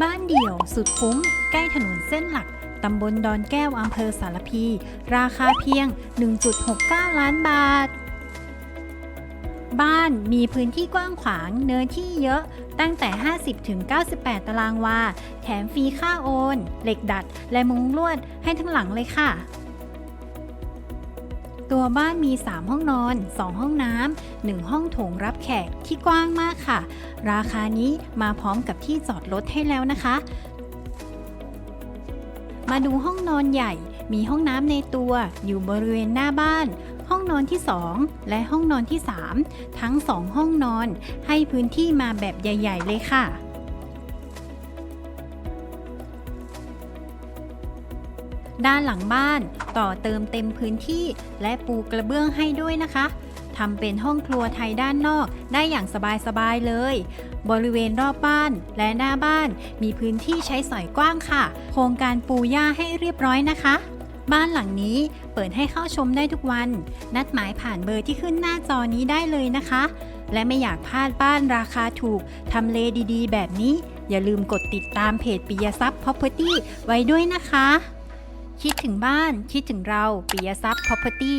บ้านเดี่ยวสุดคุ้ม ใกล้ถนนเส้นหลัก ตำบลดอนแก้วอำเภอสารพี ราคาเพียง 1.69 ล้านบาท บ้านมีพื้นที่กว้างขวางเนื้อที่เยอะตั้งแต่ 50ถึง98 ตารางวา แถมฟรีค่าโอน เหล็กดัด และมุงลวดให้ทั้งหลังเลยค่ะ ตัวบ้านมี 3 ห้องนอน 2 ห้องน้ำ 1 ห้องโถงรับแขกที่กว้างมากค่ะ ราคานี้มาพร้อมกับที่จอดรถให้แล้วนะคะ มาดูห้องนอนใหญ่ มีห้องน้ำในตัวอยู่บริเวณหน้าบ้าน ห้องนอนที่ 2 และห้องนอนที่ 3 ทั้ง 2 ห้องนอน ให้พื้นที่มาแบบใหญ่ ๆ เลยค่ะ ด้านหลังบ้าน ต่อเติมเต็มพื้นที่ และปูกระเบื้องให้ด้วยนะคะทำเป็นห้องครัวไทยด้านนอกได้อย่างสบายๆเลย บริเวณรอบบ้านและหน้าบ้าน มีพื้นที่ใช้สอยกว้างค่ะ โครงการปูหญ้าให้เรียบร้อยนะคะ บ้านหลังนี้เปิดให้เข้าชมได้ทุกวัน นัดหมายผ่านเบอร์ที่ขึ้นหน้าจอนี้ได้เลยนะคะ และไม่อยากพลาดบ้านราคาถูกทำเลดีๆ แบบนี้ อย่าลืมกดติดตามเพจปิยทรัพย์ Property ไว้ด้วยนะคะ คิดถึงบ้าน คิดถึงเราปิยทรัพย์ Property